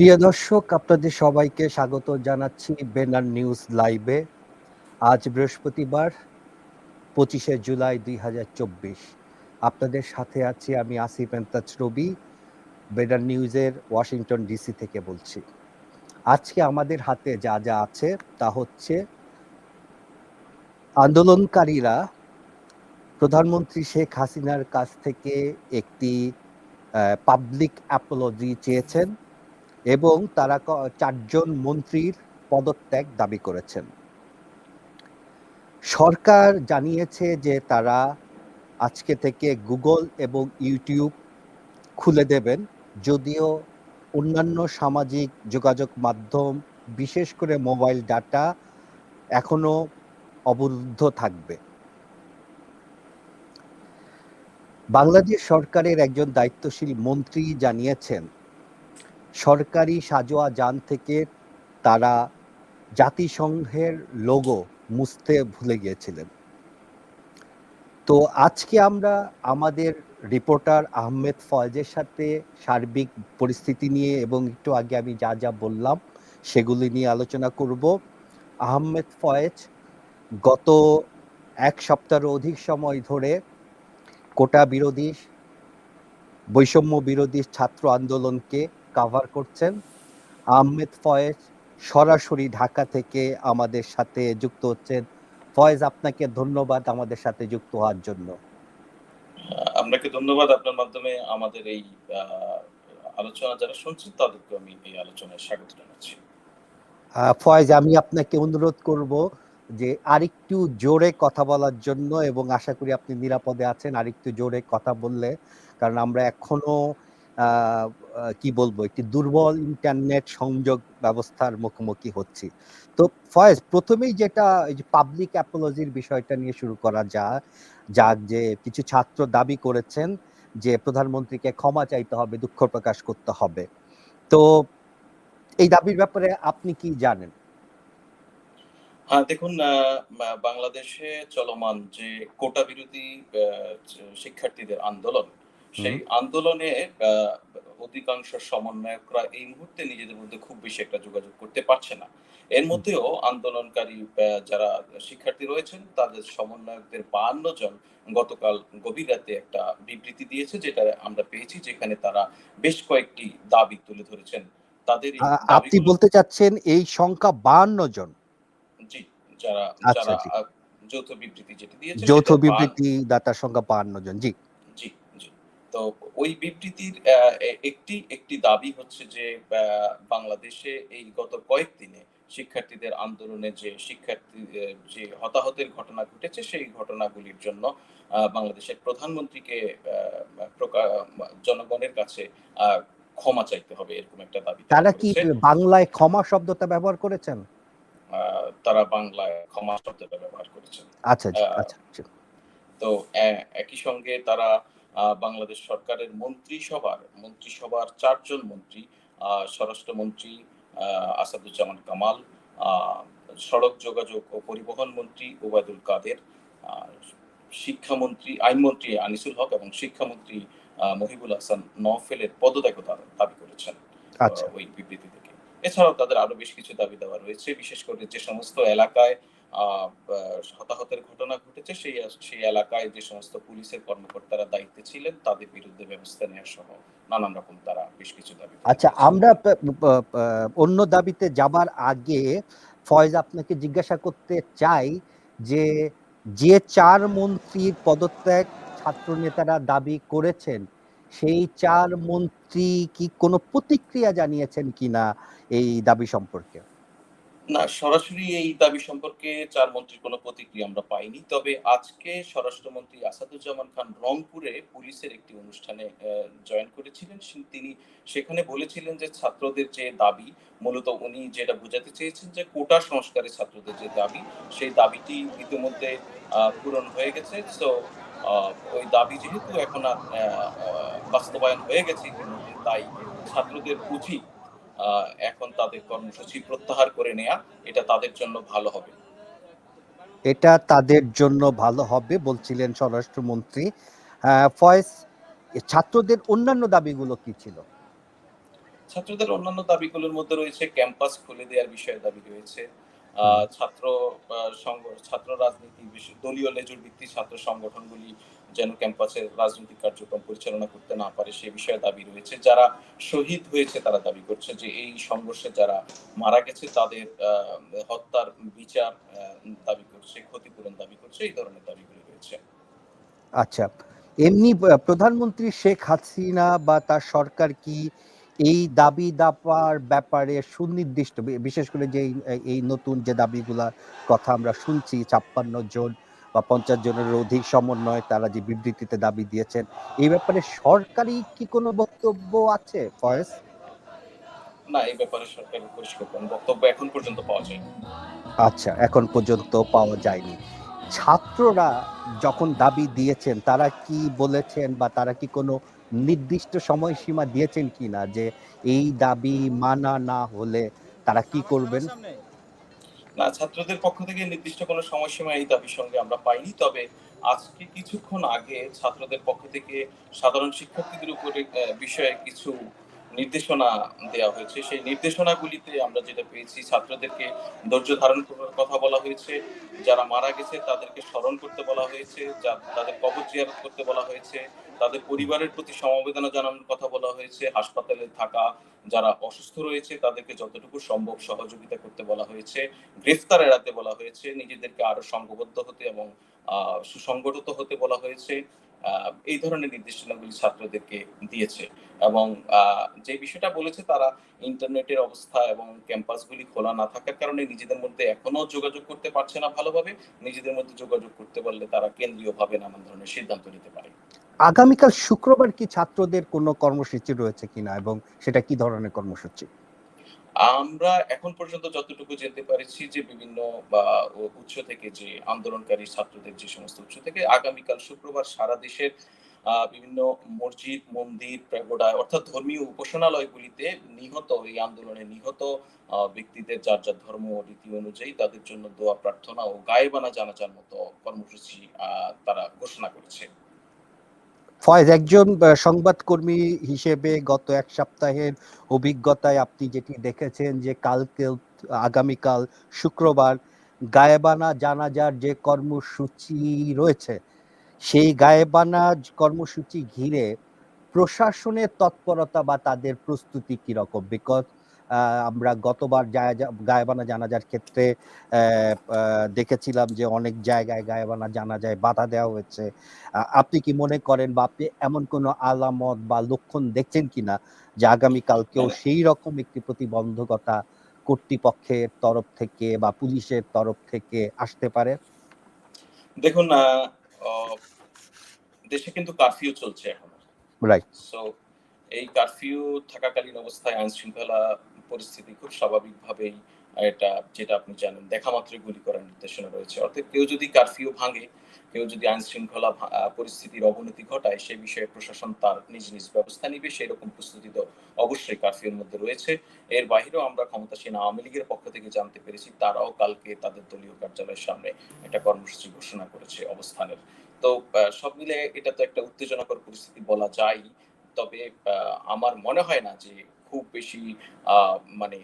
প্রিয় দর্শক, আপনাদের সবাইকে স্বাগত জানাচ্ছি বেনার নিউজ লাইভে। আজ বৃহস্পতিবার, পঁচিশে জুলাই দুই হাজার চব্বিশ। আপনাদের সাথে আছি আমি আসিফ এন্তাজ রবি, বেনার নিউজের ওয়াশিংটন ডিসি থেকে বলছি। আজকে আমাদের হাতে যা যা আছে তা হচ্ছে, আন্দোলনকারীরা প্রধানমন্ত্রী শেখ হাসিনার কাছ থেকে একটি পাবলিক অ্যাপোলজি চেয়েছেন। এবং তারা চারজন মন্ত্রীর পদত্যাগ দাবি করেছেন। সরকার জানিয়েছে যে তারা আজকে থেকে গুগল এবং ইউটিউব খুলে দেবেন, যদিও অন্যান্য সামাজিক যোগাযোগ মাধ্যম, বিশেষ করে মোবাইল ডাটা, এখনও অবরুদ্ধ থাকবে। বাংলাদেশ সরকারের একজন দায়িত্বশীল মন্ত্রী জানিয়েছেন সরকারি সাজোয়া যান থেকে তারা জাতিসংঘের লোগো মুছতে ভুলে গিয়েছিলেন। তো আজকে আমরা আমাদের রিপোর্টার আহমেদ ফয়েজের সাথে সার্বিক পরিস্থিতি নিয়ে এবং একটু আগে আমি যা যা বললাম সেগুলি নিয়ে আলোচনা করব। আহমেদ ফয়েজ, গত এক সপ্তাহের অধিক সময় ধরে কোটা বিরোধী, বৈষম্য বিরোধী ছাত্র আন্দোলনকে কাভার করছেন। আহমেদ ফয়েজ সরাসরি ঢাকা থেকে আমাদের সাথে যুক্ত হচ্ছেন। ফয়েজ আপনাকে ধন্যবাদ আমাদের সাথে যুক্ত হওয়ার জন্য। আপনাকে ধন্যবাদ। আপনার মাধ্যমে আমাদের এই আলোচনা যারা শুনছেন তাদেরকে আমি এই আলোচনায় স্বাগত জানাচ্ছি। ফয়েজ আমি আপনাকে অনুরোধ করব যে আরেকটু জোরে কথা বলার জন্য এবং আশা করি আপনি নিরাপদে আছেন। আরেকটু জোরে কথা বললে কারণ আমরা এখনও কি বলব, একটি দুর্বল ইন্টারনেট সংযোগ ব্যবস্থার মুখোমুখি হচ্ছি। তো ফয়েজ প্রথমেই যেটা পাবলিক অ্যাপোলজির বিষয়টা নিয়ে শুরু করা যা, যাক যে কিছু ছাত্র দাবি করেছেন যে প্রধানমন্ত্রীকে ক্ষমা চাইতে হবে, দুঃখ প্রকাশ করতে হবে। তো এই দাবির ব্যাপারে আপনি কি জানেন? হ্যাঁ দেখুন বাংলাদেশে চলমান যে কোটা বিরোধী শিক্ষার্থীদের আন্দোলন সেই আন্দোলনে অধিকাংশ সমন্বয়করা এই মুহূর্তে নিজেদের মধ্যে খুব বেশি একটা যোগাযোগ করতে পারছে না। এর মধ্যেও আন্দোলনকারী যারা শিক্ষার্থী রয়েছেন তাদের সমন্বয়কদের বাহান্ন জন গতকাল গভীর রাতে একটা বিবৃতি দিয়েছে যেটা আমরা পেয়েছি যেখানে তারা বেশ কয়েকটি দাবি তুলে ধরেছেন। তাদের আপনি বলতে চাচ্ছেন এই সংখ্যা বাহান্ন জন? জি যারা আচ্ছা, যারা যৌথ বিবৃতি যেটি দিয়েছে যৌথ বিবৃতি দাতার সংখ্যা বাহান্ন জন জি। তো ওই বিবৃতির একটি একটি দাবি হচ্ছে যে বাংলাদেশে এই গত কয়েকদিনে শিক্ষার্থীদের আন্দোলনে যে শিক্ষার্থী যে হতাহতের ঘটনা ঘটেছে সেই ঘটনাগুলির জন্য বাংলাদেশের প্রধানমন্ত্রীকে জনগণের কাছে ক্ষমা চাইতে হবে এরকম একটা দাবি তারা কি বাংলায় ক্ষমা শব্দটা ব্যবহার করেছেন? তারা বাংলায় ক্ষমা শব্দটা ব্যবহার করেছেন। আচ্ছা জি আহ, আচ্ছা তো একই সঙ্গে তারা বাংলাদেশ সরকারের মন্ত্রিসভার মন্ত্রিসভার চারজন মন্ত্রী স্বরাষ্ট্রমন্ত্রী আসাদুজ্জামান কামাল সড়ক যোগাযোগ ও পরিবহন মন্ত্রী ওবায়দুল কাদের শিক্ষামন্ত্রী আইনমন্ত্রী আনিসুল হক এবং শিক্ষামন্ত্রী আহ, মহিবুল হাসান নওফেলের পদত্যাগও তারা দাবি করেছেন আচ্ছা। ওই বিবৃতি থেকে। এছাড়াও তাদের আরও বেশ কিছু দাবি দেওয়া রয়েছে বিশেষ করে যে সমস্ত এলাকায় হতাহতের ঘটনা ঘটেছে। সেই সেই এলাকায় যে সমস্ত পুলিশের কর্মকর্তারা দায়িত্বে ছিলেন, তাদের বিরুদ্ধে ব্যবস্থা নেওয়া সহ নানান রকম তারা বেশ কিছু দাবি আচ্ছা আমরা অন্য দাবিতে যাবার আগে ফয়েজ আপনাকে জিজ্ঞাসা করতে চাই যে যে চার মন্ত্রীর পদত্যাগ ছাত্র নেতারা দাবি করেছেন, সেই চার মন্ত্রী কি কোনো প্রতিক্রিয়া জানিয়েছেন কিনা এই দাবি সম্পর্কে? না, সরাসরি এই দাবি সম্পর্কে চার মন্ত্রীর কোনো প্রতিক্রিয়া আমরা পাইনি। তবে আজকে স্বরাষ্ট্রমন্ত্রী আসাদুজ্জামান খান রংপুরে পুলিশের একটি অনুষ্ঠানে জয়েন করেছিলেন। তিনি সেখানে বলেছিলেন যে ছাত্রদের যে দাবি, মূলত উনি যেটা বোঝাতে চেয়েছেন যে কোটা সংস্কারে ছাত্রদের যে দাবি, সেই দাবিটি ইতিমধ্যে পূরণ হয়ে গেছে। তো ওই দাবি যেহেতু এখন আর বাস্তবায়ন হয়ে গেছে তাই ছাত্রদের উচিত এখন তাদের কর্মসূচি প্রত্যাহার করে নেয়া এটা তাদের জন্য ভালো হবে। এটা তাদের জন্য ভালো হবে বলছিলেন স্বরাষ্ট্রমন্ত্রী। ফয়েজ ছাত্রদের অন্যান্য দাবিগুলো কি ছিল? ছাত্রদের অন্যান্য দাবিগুলোর মধ্যে রয়েছে ক্যাম্পাস খুলে দেওয়ার বিষয়ে দাবি রয়েছে। ছাত্র সংঘ ছাত্র রাজনীতি দলীয় লেজুর ভিত্তিক ছাত্র সংগঠনগুলি যেন ক্যাম্পাসের রাজনৈতিক কার্যক্রম পরিচালনা করতে না পারে সে বিষয়ে দাবি রয়েছে। যারা শহীদ হয়েছে তারা দাবি করছে যে এই সংঘর্ষে যারা মারা গেছে তাদের হত্যার বিচার দাবি করছে, ক্ষতিপূরণ দাবি করছে, এই ধরনের দাবিগুলি রয়েছে। আচ্ছা এমনি প্রধানমন্ত্রী শেখ হাসিনা বা তার সরকার কি এই দাবি দাপার ব্যাপারে সুনির্দিষ্ট বিশেষ করে যে এই- নতুন যে দাবিগুলার কথা আমরা শুনছি, ছাপ্পান্ন জন বা পঞ্চাশ জনের অধিক সমন্বয় তারা যে বিবৃতিতে দাবি দিয়েছেন এই ব্যাপারে সরকারি কি কোনো বক্তব্য আছে ফয়েজ? না এই ব্যাপারে সরকারের পরিষ্কার কোনো বক্তব্য এখন পর্যন্ত পাওয়া যায়নি। আচ্ছা এখন পর্যন্ত পাওয়া যায়নি। ছাত্ররা যখন দাবি দিয়েছেন তারা কি বলেছেন বা তারা কি কোনো নির্দিষ্ট সময়সীমা দিয়েছেন কিনা যে এই দাবি মানা না হলে তারা কি করবেন? না, ছাত্রদের পক্ষ থেকে নির্দিষ্ট কোনো সময়সীমা এই দাবির সঙ্গে আমরা পাইনি, তবে আজকে কিছুক্ষণ আগে ছাত্রদের পক্ষ থেকে সাধারণ শিক্ষার্থীদের উপরে বিষয়ে কিছু নির্দেশনা দেওয়া হয়েছে। সেই নির্দেশনাগুলিতে আমরা যেটা পেয়েছি, ছাত্রদেরকে ধৈর্য ধারণ করার কথা বলা হয়েছে। যারা মারা গেছে, তাদেরকে স্মরণ করতে বলা হয়েছে, যা তাদের কবর জিয়ারত করতে বলা হয়েছে। তাদের পরিবারের প্রতি সমবেদনা জানানোর কথা বলা হয়েছে। হাসপাতালে থাকা যারা অসুস্থ রয়েছে, তাদেরকে যতটুকু সম্ভব সহযোগিতা করতে বলা হয়েছে। গ্রেফতার এড়াতে বলা হয়েছে। নিজেদেরকে আরও সংঘবদ্ধ হতে এবং সুসংগঠিত হতে বলা হয়েছে। এই ধরনের নির্দেশনাগুলি ছাত্রদেরকে দিয়েছে এবং যে বিষয়টা বলেছে তারা ইন্টারনেটের অবস্থা এবং ক্যাম্পাসগুলি খোলা না থাকার কারণে নিজেদের মধ্যে এখনও যোগাযোগ করতে পারছে না ভালোভাবে। নিজেদের মধ্যে যোগাযোগ করতে পারলে তারা কেন্দ্রীয়ভাবে নানান ধরনের সিদ্ধান্ত নিতে পারে। আগামীকাল শুক্রবার কি ছাত্রদের কোনো কর্মসূচি রয়েছে কিনা এবং সেটা কি ধরনের কর্মসূচি? আমরা এখন পর্যন্ত যতটুকু জানতে পারছি যে বিভিন্ন, বা উৎস থেকে যে আন্দোলনকারী ছাত্রদের যে সমস্ত উৎস থেকে আগামীকাল শুক্রবার সারা দেশের বিভিন্ন মসজিদ, মন্দির প্যাগোডা অর্থাৎ ধর্মীয় উপাসনালয়গুলিতে নিহত, এই আন্দোলনে নিহত ব্যক্তিদের যার যার ধর্ম রীতি অনুযায়ী তাদের জন্য দোয়া প্রার্থনা ও গায়েবানা জানাজার মতো কর্মসূচি তারা ঘোষণা করেছে। ফয়েজ, একজন সংবাদকর্মী হিসেবে গত এক সপ্তাহের অভিজ্ঞতায় আপনি যেটি দেখেছেন যে কালকে, আগামীকাল শুক্রবার গায়েবানা জানাজার যে কর্মসূচি রয়েছে, সেই গায়েবানা কর্মসূচি ঘিরে প্রশাসনের তৎপরতা বা তাদের প্রস্তুতি কীরকম? বিকজ আমরা গতবার গায়েবানা জানাজার ক্ষেত্রে দেখেছিলাম যে অনেক জায়গায় গায়েবানা জানাজায় বাধা দেওয়া হয়েছে। আপনি কি মনে করেন বা আপনি এমন কোনো আলামত বা লক্ষণ দেখছেন কিনা যে আগামীকালকেও মানে- সেই রকম একটি প্রতিবন্ধকতা কর্তৃপক্ষের তরফ থেকে বা পুলিশের তরফ থেকে আসতে পারে? দেখুন দেশে কিন্তু কারফিউ চলছে এখন। রাইট সো এই কারফিউ থাকাকালীন অবস্থায় আইন শৃঙ্খলা পরিস্থিতি খুব স্বাভাবিকভাবেই এটা যেটা আপনি জানেন, দেখা মাত্রই গুলি করার নির্দেশনা রয়েছে। অর্থাৎ কেউ যদি কারফিউ ভাঙে, কেউ যদি আইন শৃঙ্খলা পরিস্থিতির অবনতি ঘটায়, সে বিষয়ে প্রশাসন তার নিজ নিজ ব্যবস্থা নিবে। সেই রকম প্রস্তুতি তো অবশ্যই কারফিউর মধ্যে রয়েছে। এর বাহিরেও আমরা ক্ষমতাসীন আওয়ামী লীগের পক্ষ থেকে জানতে পেরেছি, তারাও কালকে তাদের দলীয় কার্যালয়ের সামনে একটা কর্মসূচি ঘোষণা করেছে অবস্থানের। তো সব মিলে এটা তো একটা উত্তেজনাকর পরিস্থিতি বলা যায় তবে আমার মনে হয় না যে খুব বেশি মানে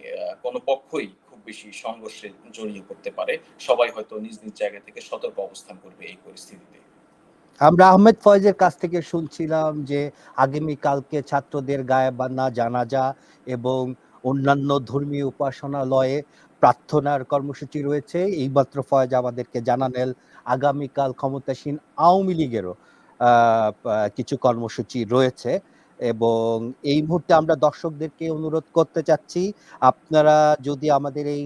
কোনো পক্ষই খুব বেশি সংঘর্ষে জড়িয়ে পড়তে পারে। সবাই হয়তো নিজ নিজ জায়গা থেকে সতর্ক অবস্থান করবে এই পরিস্থিতিতে। আমরা আহমেদ ফয়েজের কাছ থেকে শুনছিলাম যে, আগামীকালকে ছাত্রদের গায়ে গায়েবান্না জানাজা এবং অন্যান্য ধর্মীয় উপাসনালয়ে প্রার্থনার কর্মসূচি রয়েছে। এইমাত্র ফয়েজ আমাদেরকে জানালেন, আগামীকাল ক্ষমতাসীন আওয়ামী লীগেরও কিছু কর্মসূচি রয়েছে। এবং এই মুহূর্তে আমরা দর্শকদেরকে অনুরোধ করতে চাচ্ছি, আপনারা যদি আমাদের এই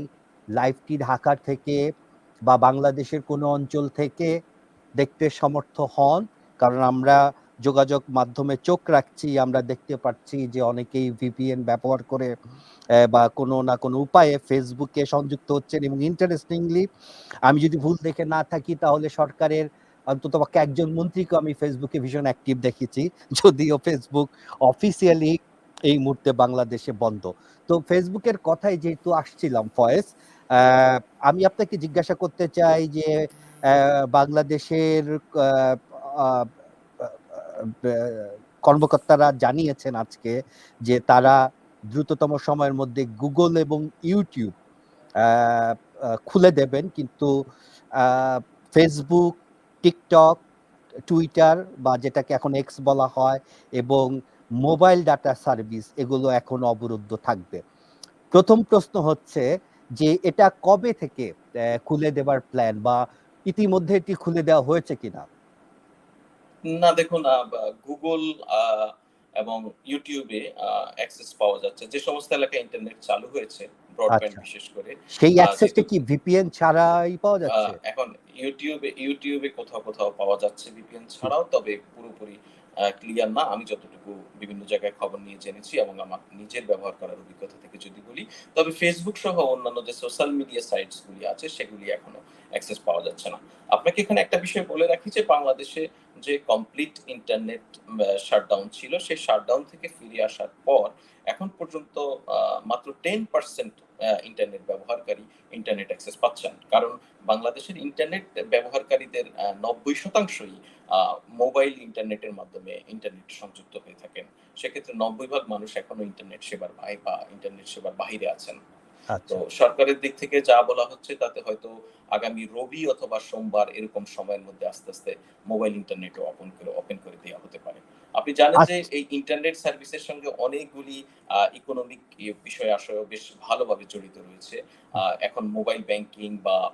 লাইভটি ঢাকার থেকে বা বাংলাদেশের কোনো অঞ্চল থেকে দেখতে সমর্থ হন, কারণ আমরা যোগাযোগ মাধ্যমে চোখ রাখছি, আমরা দেখতে পাচ্ছি যে অনেকেই ভিপিএন ব্যবহার করে বা কোনো না কোনো উপায়ে ফেসবুকে সংযুক্ত হচ্ছেন এবং ইন্টারেস্টিংলি আমি যদি ভুল দেখে না থাকি তাহলে সরকারের অন্তত পক্ষে একজন মন্ত্রীকে আমি ফেসবুকে ভীষণ অ্যাক্টিভ দেখেছি। যদিও ফেসবুক অফিসিয়ালি এই মুহূর্তে বাংলাদেশে বন্ধ। তো ফেসবুকের কথাই যেহেতু আসছিলাম ফয়েজ আমি আপনাকে জিজ্ঞাসা করতে চাই যে বাংলাদেশের কর্মকর্তারা জানিয়েছেন আজকে যে তারা দ্রুততম সময়ের মধ্যে গুগল এবং ইউটিউব খুলে দেবেন। কিন্তু ফেসবুক টিকটক, টুইটার বা যেটাকে এখন এক্স বলা হয় এবং মোবাইল ডাটা সার্ভিস এগুলো এখন অবরুদ্ধ থাকবে। প্রথম প্রশ্ন হচ্ছে যে এটা কবে থেকে খুলে দেবার প্ল্যান বা ইতিমধ্যে এটি খুলে দেওয়া হয়েছে কিনা? না, দেখুন গুগল এবং ইউটিউবে অ্যাক্সেস পাওয়া যাচ্ছে যে সমস্ত এলাকায় ইন্টারনেট চালু হয়েছে ব্রডব্যান্ড আচ্ছা। বিশেষ করে সেই অ্যাক্সেসটা কি ভিপিএন ছাড়াই পাওয়া যাচ্ছে এখন ইউটিউবে ইউটিউবে কোথাও কোথাও পাওয়া যাচ্ছে ভিপিএন ছাড়াও তবে পুরোপুরি ক্লিয়ার না। আমি যতটুকু বিভিন্ন জায়গায় খবর নিয়ে জেনেছি এবং আমার নিজের ব্যবহার করার অভিজ্ঞতা থেকে যদি বলি, তবে ফেসবুক সহ অন্যান্য যে সোশ্যাল মিডিয়া সাইটস গুলি আছে, সেগুলি এখনও অ্যাক্সেস পাওয়া যাচ্ছে না। আপনাকে এখানে একটা বিষয় বলে রাখি যে, বাংলাদেশে যে কমপ্লিট ইন্টারনেট শাটডাউন ছিল, সেই শাটডাউন থেকে ফিরে আসার পর এখন পর্যন্ত মাত্র টেন পার্সেন্ট ইন্টারনেট ব্যবহারকারী ইন্টারনেট অ্যাক্সেস পাচ্ছেন। কারণ বাংলাদেশের ইন্টারনেট ব্যবহারকারীদের নব্বই শতাংশই মোবাইল ইন্টারনেটের মাধ্যমে ইন্টারনেট সংযুক্ত হয়ে থাকেন। সেক্ষেত্রে নব্বই ভাগ মানুষ এখনও ইন্টারনেট সেবার বাইরে বা ইন্টারনেট সেবার বাহিরে আছেন। তো আচ্ছা সরকারের দিক থেকে যা বলা হচ্ছে তাতে হয়তো আগামী রবি অথবা সোমবার এরকম সময়ের মধ্যে আস্তে আস্তে মোবাইল ইন্টারনেটও ওপেন করে ওপেন করে দেওয়া হতে পারে। আপনি জানেন যে আচ্ছা। এই ইন্টারনেট সার্ভিসের সঙ্গে অনেকগুলি ইকোনমিক বিষয় আসলে বেশ ভালোভাবে জড়িত রয়েছে। এখন মোবাইল ব্যাংকিং বা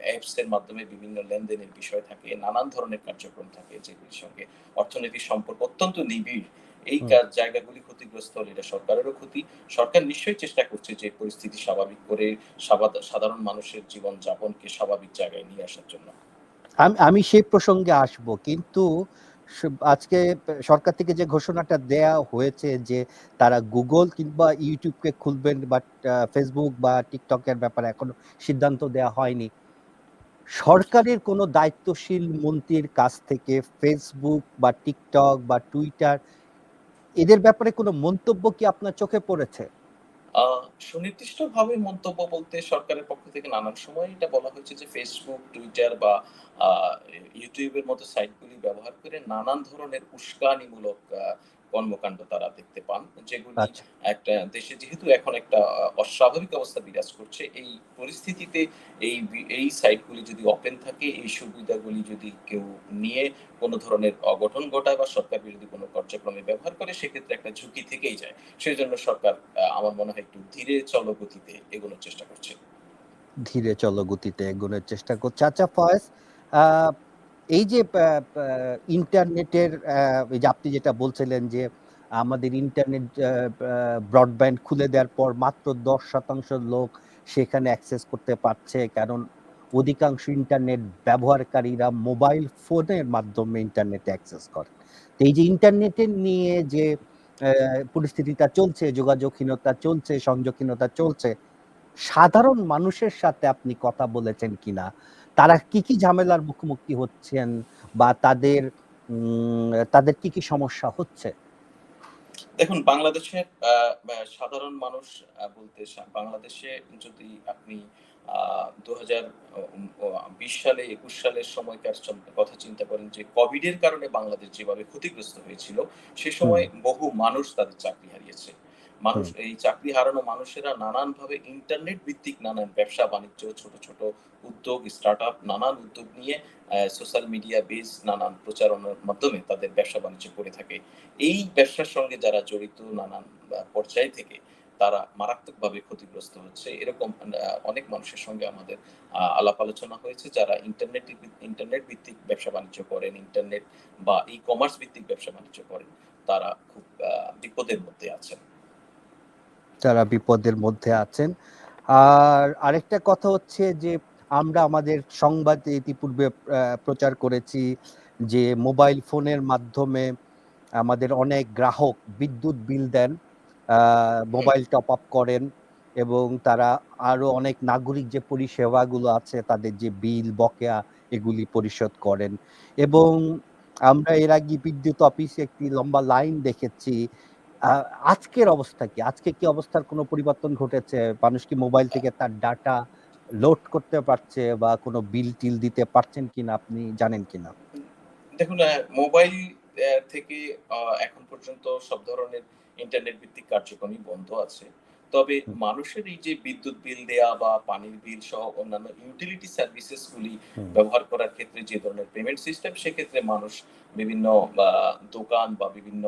অ্যাপস এর মাধ্যমে বিভিন্ন লেনদেনের বিষয় থাকে নানান ধরনের কার্যক্রম থাকে যেগুলির সঙ্গে অর্থনৈতিক সম্পর্ক অত্যন্ত নিবিড়। এই কাজ- জায়গাগুলি ক্ষতিগ্রস্ত হলে এটা সরকারেরও ক্ষতি। সরকার নিশ্চয়ই চেষ্টা করছে যে পরিস্থিতি স্বাভাবিক করে সাধারণ মানুষের জীবন যাপনকে স্বাভাবিক জায়গায় নিয়ে আসার জন্য। আমি সেই প্রসঙ্গে আসব। কিন্তু আজকে সরকার থেকে যে ঘোষণাটা দেয়া হয়েছে যে তারা গুগল কিংবা ইউটিউবকে খুলবেন বা ফেসবুক বা টিকটকের ব্যাপারে এখনও সিদ্ধান্ত দেয়া হয়নি। সরকারের কোনো দায়িত্বশীল মন্ত্রীর কাছ থেকে ফেসবুক বা টিকটক বা টুইটার এদের ব্যাপারে কোনো মন্তব্য কি আপনার চোখে পড়েছে? সুনির্দিষ্টভাবে মন্তব্য বলতে সরকারের পক্ষ থেকে নানান সময় এটা বলা হয়েছে যে ফেসবুক টুইটার বা ইউটিউবের মতো সাইটগুলি ব্যবহার করে নানান ধরনের উস্কানিমূলক কর্মকাণ্ড তারা দেখতে পান যেগুলি আচ্ছা। একটা দেশে যেহেতু এখন একটা অস্বাভাবিক অবস্থা বিরাজ করছে এই পরিস্থিতিতে এই এই সাইটগুলি যদি ওপেন থাকে এই সুবিধাগুলি যদি কেউ নিয়ে কোনো ধরনের অঘটন ঘটায় বা সরকার বিরোধী কোনো কার্যক্রমে ব্যবহার করে সেক্ষেত্রে একটা ঝুঁকি থেকেই যায়। সেই জন্য সরকার আমার মনে হয় একটু ধীরে চলো গতিতে এগোনোর চেষ্টা করছে। ধীরে চলো গতিতে এগোনোর চেষ্টা করছে। আচ্ছা ফয়েজ আহ, এই যে ইন্টারনেটের আপনি যেটা বলছিলেন যে, আমাদের ইন্টারনেট ব্রডব্যান্ড খুলে দেওয়ার পর মাত্র দশ শতাংশ লোক সেখানে অ্যাক্সেস করতে পারছে। কারণ অধিকাংশ ইন্টারনেট ব্যবহারকারীরা মোবাইল ফোনের মাধ্যমে ইন্টারনেটে অ্যাক্সেস করে। তো এই যে ইন্টারনেটের নিয়ে যে পরিস্থিতিটা চলছে, যোগাযোগহীনতা চলছে, সংযোগহীনতা চলছে, সাধারণ মানুষের সাথে আপনি কথা বলেছেন কিনা? তারা কি কি ঝামেলার মুখোমুখি হচ্ছেন বা তাদের তাদের কি কি সমস্যা হচ্ছে? দেখুন বাংলাদেশের সাধারণ মানুষ বলতে বাংলাদেশে যদি আপনি দু বিশ সালে একুশ সালের সময়কার কথা চিন্তা করেন যে কোভিড এর কারণে বাংলাদেশ যেভাবে ক্ষতিগ্রস্ত হয়েছিল সে সময় বহু মানুষ তাদের চাকরি হারিয়েছে। মানুষ এই চাকরি হারানো মানুষেরা নানান ভাবে ইন্টারনেট ভিত্তিক নানান ব্যবসা বাণিজ্য ছোট ছোট উদ্যোগ স্টার্ট আপ নানান উদ্যোগ নিয়ে সোশ্যাল মিডিয়া বেস নানান প্রচারণার মাধ্যমে তাদের ব্যবসা বাণিজ্য করে থাকে। এই ব্যবসার সঙ্গে যারা জড়িত নানান পর্যায় থেকে তারা মারাত্মকভাবে ক্ষতিগ্রস্ত হচ্ছে। এরকম অনেক মানুষের সঙ্গে আমাদের আলাপ আলোচনা হয়েছে যারা ইন্টারনেট ইন্টারনেট ভিত্তিক ব্যবসা বাণিজ্য করেন ইন্টারনেট বা ই কমার্স ভিত্তিক ব্যবসা বাণিজ্য করেন তারা খুব বিপদের মধ্যে আছেন। যারা বিপদের মধ্যে আছেন। আর আরেকটা কথা হচ্ছে যে, আমরা আমাদের সংবাদে ইতিপূর্বে প্রচার করেছি যে, মোবাইল ফোনের মাধ্যমে আমাদের অনেক গ্রাহক বিদ্যুৎ বিল দেন মোবাইল টপ আপ করেন এবং তারা আরও অনেক নাগরিক যে পরিষেবাগুলো আছে, তাদের যে বিল, বকেয়া এগুলি পরিশোধ করেন। এবং আমরা এর আগে বিদ্যুৎ অফিসে একটি লম্বা লাইন দেখেছি আজকের অবস্থা কি? আজকে কি অবস্থার কোনো পরিবর্তন ঘটেছে? মানুষ কি মোবাইল থেকে তার ডাটা লোড করতে পারছে বা কোনো বিল টিল দিতে পারছেন কিনা? আপনি জানেন কিনা? দেখুন মোবাইল থেকে এখন পর্যন্ত সব ধরনের ইন্টারনেট ভিত্তিক কার্যক্রমই বন্ধ আছে। তবে মানুষের এই যে বিদ্যুৎ বিল দেয়া বা পানির বিল সহ অন্যান্য ইউটিলিটি সার্ভিসেস গুলি ব্যবহার করার ক্ষেত্রে যে ধরনের পেমেন্ট সিস্টেম সেক্ষেত্রে মানুষ বিভিন্ন দোকান, বা বিভিন্ন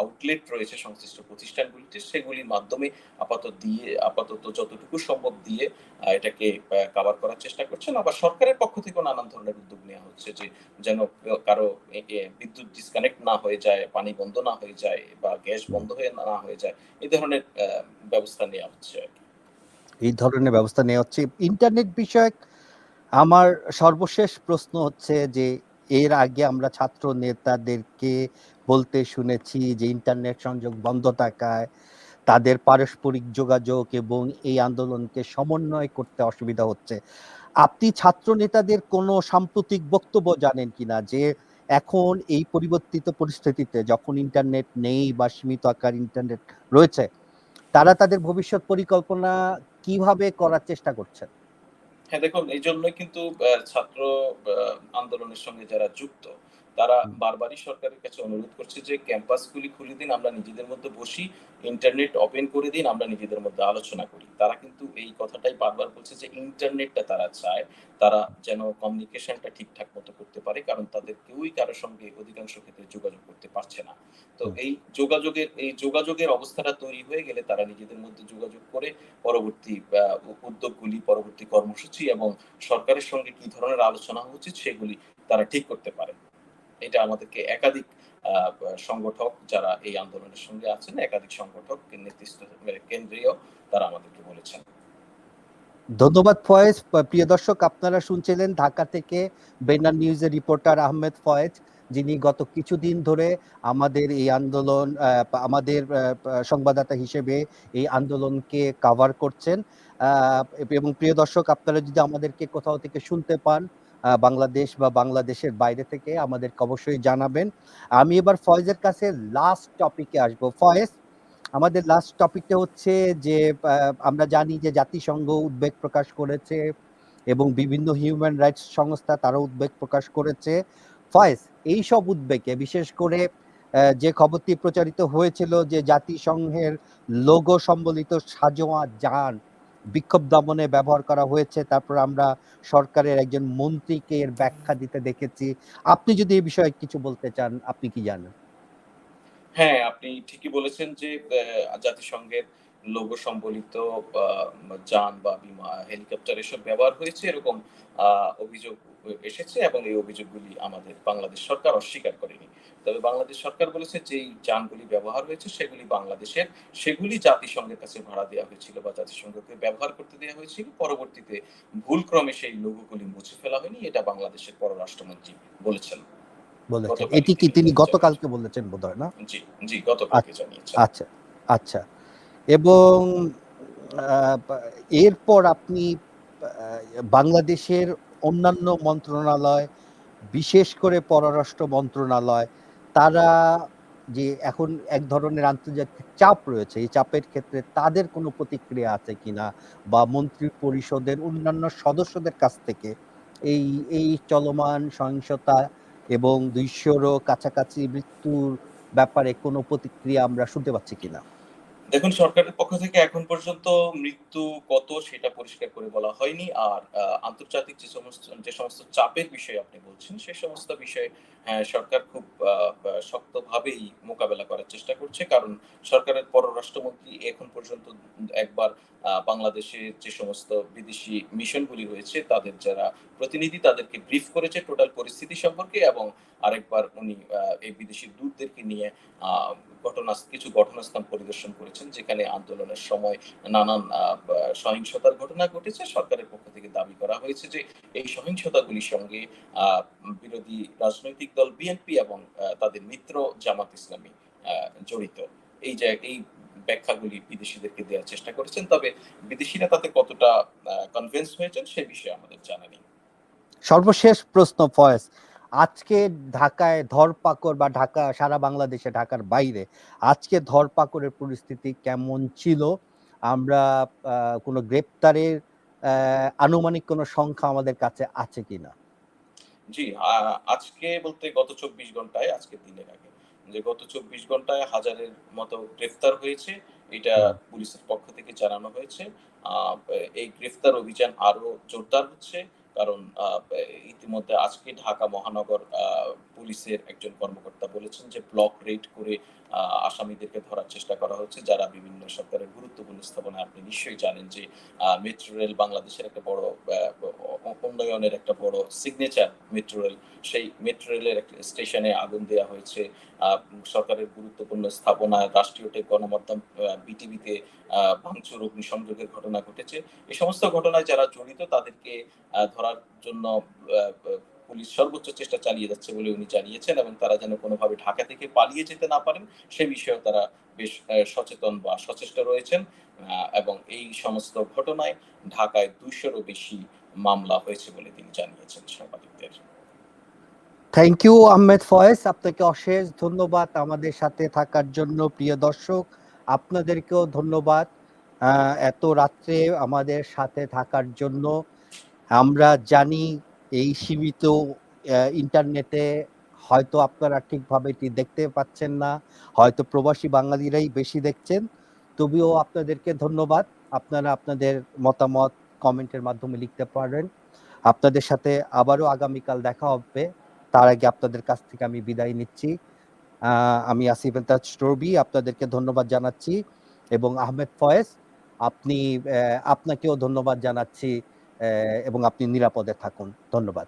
আউটলেট রয়েছে সংশ্লিষ্ট প্রতিষ্ঠানগুলিতে, সেগুলির মাধ্যমে আপাতত দিয়ে, আপাতত যতটুকু সম্ভব দিয়ে এটাকে কাভার করার চেষ্টা করছেন আবার সরকারের পক্ষ থেকেও নানান ধরনের উদ্যোগ নেওয়া হচ্ছে যে, যেন কারও বিদ্যুৎ ডিসকানেক্ট না হয়ে যায়, পানি বন্ধ না হয়ে যায়, বা গ্যাস বন্ধ হয়ে না হয়ে যায়, এই ধরনের ব্যবস্থা নেওয়া হচ্ছে। এই ধরনের ব্যবস্থা নেওয়া হচ্ছে ইন্টারনেট বিষয়ক আমার সর্বশেষ প্রশ্ন হচ্ছে যে এর আগে আমরা ছাত্র নেতাদেরকে বলতে শুনেছি যে ইন্টারনেট সংযোগ বন্ধ থাকায় তাদের পারস্পরিক যোগাযোগ এবং এই আন্দোলনকে সমন্বয় করতে অসুবিধা হচ্ছে। আপনি ছাত্র নেতাদের কোনো সাম্প্রতিক বক্তব্য জানেন কিনা যে এখন এই পরিবর্তিত পরিস্থিতিতে যখন ইন্টারনেট নেই বা সীমিত আকার ইন্টারনেট রয়েছে, তারা তাদের ভবিষ্যৎ পরিকল্পনা কীভাবে করার চেষ্টা করছেন? হ্যাঁ দেখুন এই জন্যই কিন্তু ছাত্র আন্দোলনের সঙ্গে যারা যুক্ত তারা বারবারই সরকারের কাছে অনুরোধ করছে যে ক্যাম্পাসগুলি খুলে দিন আমরা নিজেদের মধ্যে বসি ইন্টারনেট ওপেন করে দিন আমরা নিজেদের মধ্যে আলোচনা করি। তারা কিন্তু এই কথাটাই বারবার বলছে যে ইন্টারনেটটা তারা চায় তারা যেন কমিউনিকেশনটা ঠিকঠাক মতো করতে পারে কারণ তাদের কেউই কারোর সঙ্গে অধিকাংশ ক্ষেত্রে যোগাযোগ করতে পারছে না। তো এই যোগাযোগের এই যোগাযোগের অবস্থাটা তৈরি হয়ে গেলে তারা নিজেদের মধ্যে যোগাযোগ করে পরবর্তী উদ্যোগগুলি পরবর্তী কর্মসূচি এবং সরকারের সঙ্গে কি ধরনের আলোচনা উচিত সেগুলি তারা ঠিক করতে পারে। এটা আমাদেরকে একাধিক সংগঠক যারা এই আন্দোলনের সঙ্গে আছেন, একাধিক সংগঠক নেতৃত্ব কেন্দ্রীয় তারা আমাদেরকে বলেছেন। ধন্যবাদ ফয়েজ। প্রিয় দর্শক, আপনারা শুনছিলেন ঢাকা থেকে বেনার নিউজের রিপোর্টার আহমেদ ফয়েজ, যিনি গত কিছুদিন ধরে আমাদের এই আন্দোলন আমাদের সংবাদদাতা হিসেবে এই আন্দোলনকে কভার করছেন। এবং প্রিয় দর্শক, আপনারা যদি আমাদেরকে কোথাও থেকে শুনতে পান বাংলাদেশ বা বাংলাদেশের বাইরে থেকে আমাদেরকে অবশ্যই জানাবেন। আমি এবার ফয়েজের কাছে লাস্ট টপিকে আসব। ফয়েজ, আমাদের লাস্ট টপিকটা হচ্ছে যে আমরা জানি যে জাতিসংঘ উদ্বেগ প্রকাশ করেছে এবং বিভিন্ন হিউম্যান রাইটস সংস্থা তারা উদ্বেগ প্রকাশ করেছে। ফয়েজ, এই সব উদ্বেগে, বিশেষ করে যে খবরটি প্রচারিত হয়েছিল যে জাতিসংঘের লোগো সম্বলিত সাজোয়া যান বিক্ষোভ দমনে ব্যবহার করা হয়েছে। তারপর আমরা সরকারের একজন মন্ত্রীকে এর ব্যাখ্যা দিতে দেখেছি। আপনি যদি এই বিষয়ে কিছু বলতে চান, আপনি কি জানেন? হ্যাঁ আপনি ঠিকই বলেছেন যে জাতিসংঘের লোগো সম্বলিত যান বা বিমা হেলিকপ্টার এসব ব্যবহার হয়েছে। এরকম অভিযোগ এসেছে এবং এই অভিযোগগুলি আমাদের বাংলাদেশ সরকার অস্বীকার করেনি। তবে বাংলাদেশ সরকার বলেছে যে এই যানগুলি ব্যবহার হয়েছে সেগুলি বাংলাদেশের সেগুলি জাতিসংঘের কাছে ভাড়া দেওয়া হয়েছিল বা জাতিসংঘকে ব্যবহার করতে দেওয়া হয়েছিল। পরবর্তীতে ভুলক্রমে সেই লোগোগুলি মুছে ফেলা হয়নি এটা বাংলাদেশের পররাষ্ট্রমন্ত্রী বলেছেন। বলেছেন। এটি কি তিনি। গতকালকে বলেছেন বোধহয় না? জি জি গতকালকে জানিয়েছেন। আচ্ছা আচ্ছা। এবং এরপর আপনি বাংলাদেশের অন্যান্য মন্ত্রণালয়, বিশেষ করে পররাষ্ট্র মন্ত্রণালয়, তারা যে এখন এক ধরনের আন্তর্জাতিক চাপ রয়েছে, এই চাপের ক্ষেত্রে তাদের কোনো প্রতিক্রিয়া আছে কিনা বা মন্ত্রী পরিষদের অন্যান্য সদস্যদের কাছ থেকে এই এই চলমান সহিংসতা এবং দুইশোরও কাছাকাছি মৃত্যুর ব্যাপারে কোনো প্রতিক্রিয়া আমরা শুনতে পাচ্ছি কিনা? দেখুন সরকারের পক্ষ থেকে এখন পর্যন্ত মৃত্যু কত সেটা পরিষ্কার করে বলা হয়নি। আর আন্তর্জাতিক যে সমস্ত যে সমস্ত চাপের বিষয়ে আপনি বলছেন সে সমস্ত বিষয়ে আহ, সরকার খুব শক্তভাবেই মোকাবেলা করার চেষ্টা করছে। কারণ সরকারের পররাষ্ট্রমন্ত্রী এখন পর্যন্ত একবার বাংলাদেশে যে সমস্ত বিদেশি মিশনগুলি রয়েছে তাদের যারা প্রতিনিধি তাদেরকে ব্রিফ করেছে টোটাল পরিস্থিতি সম্পর্কে এবং আরেকবার উনি এই বিদেশি দূতদেরকে নিয়ে ঘটনা কিছু ঘটনাস্থান পরিদর্শন করেছেন, যেখানে আন্দোলনের সময় নানান সহিংসতার ঘটনা ঘটেছে। সরকারের পক্ষ থেকে দাবি করা হয়েছে যে এই সহিংসতাগুলির সঙ্গে বিরোধী রাজনৈতিক দল বিএনপি এবং তাদের মিত্র জামাত ইসলামী জড়িত। এই যে এই ব্যাখ্যাগুলি বিদেশিদেরকে দেওয়ার চেষ্টা করেছেন তবে বিদেশিরা তাতে কতটা কনভিন্স হয়েছেন সে বিষয়ে আমাদের জানা নেই। সর্বশেষ প্রশ্ন ফয়েজ আজকে ঢাকায় ধরপাকড় বা ঢাকা সারা বাংলাদেশে ঢাকার বাইরে আজকে ধরপাকড়ের পরিস্থিতি কেমন ছিল? আমরা কোনো গ্রেপ্তারের আনুমানিক কোনো সংখ্যা আমাদের কাছে আছে কিনা? জি আজকে বলতে গত চব্বিশ ঘন্টায় আজকে দিনের আগে। যে গত চব্বিশ ঘন্টায় হাজারের মতো গ্রেফতার হয়েছে এটা পুলিশের পক্ষ থেকে জানানো হয়েছে। এই গ্রেফতার অভিযান আরও জোরদার হচ্ছে কারণ ইতিমধ্যে আজকে ঢাকা মহানগর পুলিশের একজন কর্মকর্তা বলেছেন যে ব্লক রেড করে আসামিদেরকে ধরার চেষ্টা করা হচ্ছে যারা বিভিন্ন সরকারের গুরুত্বপূর্ণ স্থাপনায়। আপনি নিশ্চয়ই জানেন যে মেট্রো রেল বাংলাদেশের একটা বড় উন্নয়নের একটা বড় সিগনেচার মেট্রো রেল সেই মেট্রো রেলের স্টেশনে আগুন দেওয়া হয়েছে। সরকারের গুরুত্বপূর্ণ স্থাপনায় রাষ্ট্রীয় টেক গণমাধ্যম বিটিভিতে ভাঙচুর, অগ্নিসংযোগের ঘটনা ঘটেছে। এই সমস্ত ঘটনায় যারা জড়িত, তাদেরকে ধরার জন্য পুলিশ সর্বোচ্চ চেষ্টা চালিয়ে যাচ্ছে বলে উনি জানিয়েছেন এবং তারা যেন কোনোভাবে ঢাকা থেকে পালিয়ে যেতে না পারেন, সে বিষয়েও তারা বেশ সচেতন বা সচেষ্ট রয়েছেন। এবং এই সমস্ত ঘটনায় ঢাকায় দুইশোরও বেশি মামলা হয়েছে বলে তিনি জানিয়েছেন সাংবাদিকদের। থ্যাংক ইউ আহমেদ ফয়েজ আপনাকে অশেষ ধন্যবাদ আমাদের সাথে থাকার জন্য, প্রিয় দর্শক। আপনাদেরকেও ধন্যবাদ এত রাত্রে আমাদের সাথে থাকার জন্য। আমরা জানি এই সীমিত ইন্টারনেটে হয়তো আপনারা ঠিকভাবে এটি দেখতে পাচ্ছেন না, হয়তো প্রবাসী বাঙালিরাই বেশি দেখছেন। তবুও আপনাদেরকে ধন্যবাদ। আপনারা আপনাদের মতামত কমেন্টের মাধ্যমে লিখতে পারেন। আপনাদের সাথে আবারও আগামীকাল দেখা হবে। তার আগে আপনাদের কাছ থেকে আমি বিদায় নিচ্ছি। আমি আসিফ তাজ টর্বি আপনাদেরকে ধন্যবাদ জানাচ্ছি। এবং আহমেদ ফয়েজ, আপনি আপনাকেও ধন্যবাদ জানাচ্ছি এবং আপনি নিরাপদে থাকুন। ধন্যবাদ।